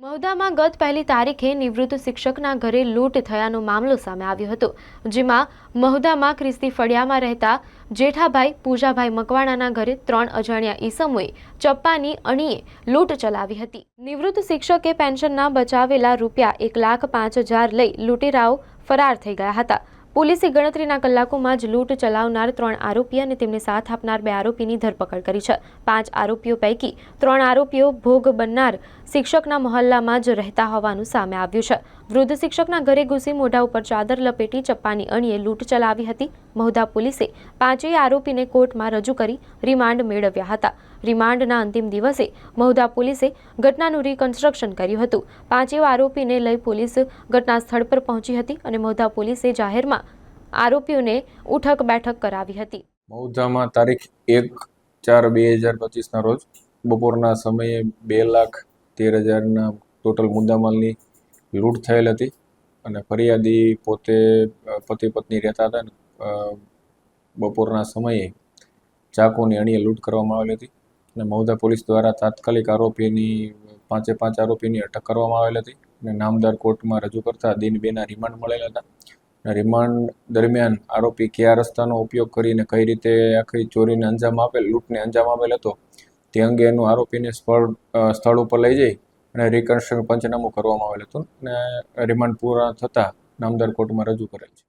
મહુદામાં ગત પહેલી તારીખે નિવૃત્ત શિક્ષકના ઘરે લૂંટ થયાનો મામલો સામે આવ્યો હતો, જેમાં મહુદામાં ખ્રિસ્તી ફળિયામાં રહેતા જેઠાભાઈ, પૂજાભાઈ મકવાણાના ઘરે ત્રણ અજાણ્યા ઈસમોએ ચપ્પાની અણીએ લૂંટ ચલાવી હતી. નિવૃત્ત શિક્ષકે પેન્શનના બચાવેલા રૂપિયા એક લાખ પાંચ હજાર લઈ લૂંટેરાઓ ફરાર થઈ ગયા હતા. પોલીસે ગણતરીના કલાકોમાં જ લૂંટ ચલાવનાર ત્રણ આરોપી અને તેમને સાથ આપનાર બે આરોપીની ધરપકડ કરી છે. પાંચ આરોપીઓ પૈકી ત્રણ આરોપીઓ ભોગ બનનાર શિક્ષકના મહોલ્લામાં જ રહેતા હોવાનું સામે આવ્યું છે. વૃદ્ધ શિક્ષકના ઘરે ઘૂસી મોઢા ઉપર ચાદર લપેટી ચપ્પાની અણીએ લૂંટ ચલાવી હતી. મહુધા પોલીસે પાંચેય આરોપીને કોર્ટમાં રજૂ કરી રિમાન્ડ મેળવ્યા હતા. રિમાન્ડના અંતિમ દિવસે મહુધા પોલીસે ઘટનાનું રિકન્સ્ટ્રક્શન કર્યું હતું. પાંચેય આરોપીને લઈ પોલીસ ઘટના સ્થળ પર પહોંચી હતી અને મહુધા પોલીસે જાહેરમાં આરોપીઓને ઉઠક બેઠક કરાવી હતી. મહુધામાં તારીખ એક ચાર બે હજાર પચીસના રોજ બપોરના સમયે બે લાખ તેર હજારના ટોટલ મુદ્દામાલની લૂંટ થયેલ હતી અને ફરિયાદી પોતે, પતિ પત્ની રહેતા હતા ને બપોરના સમયે ચાકુની અણીએ લૂંટ કરવામાં આવેલી હતી અને મૌધા પોલીસ દ્વારા તાત્કાલિક આરોપીની, પાંચે પાંચ આરોપીની અટક કરવામાં આવેલ હતી અને નામદાર કોર્ટમાં રજૂ કરતા દિન બેના રિમાન્ડ મળેલા હતા. અને રિમાન્ડ દરમિયાન આરોપી કયા રસ્તાનો ઉપયોગ કરીને કઈ રીતે આખી ચોરીને અંજામ આપેલ, લૂંટને અંજામ આપેલ હતો તે અંગેનું આરોપીને સ્થળ સ્થળ ઉપર લઈ જઈ અને રિકન્સ્ટ્રક્શન પંચનામું કરવામાં આવેલ હતું અને રિમાન્ડ પૂરા થતાં નામદાર કોર્ટમાં રજૂ કરેલ છે.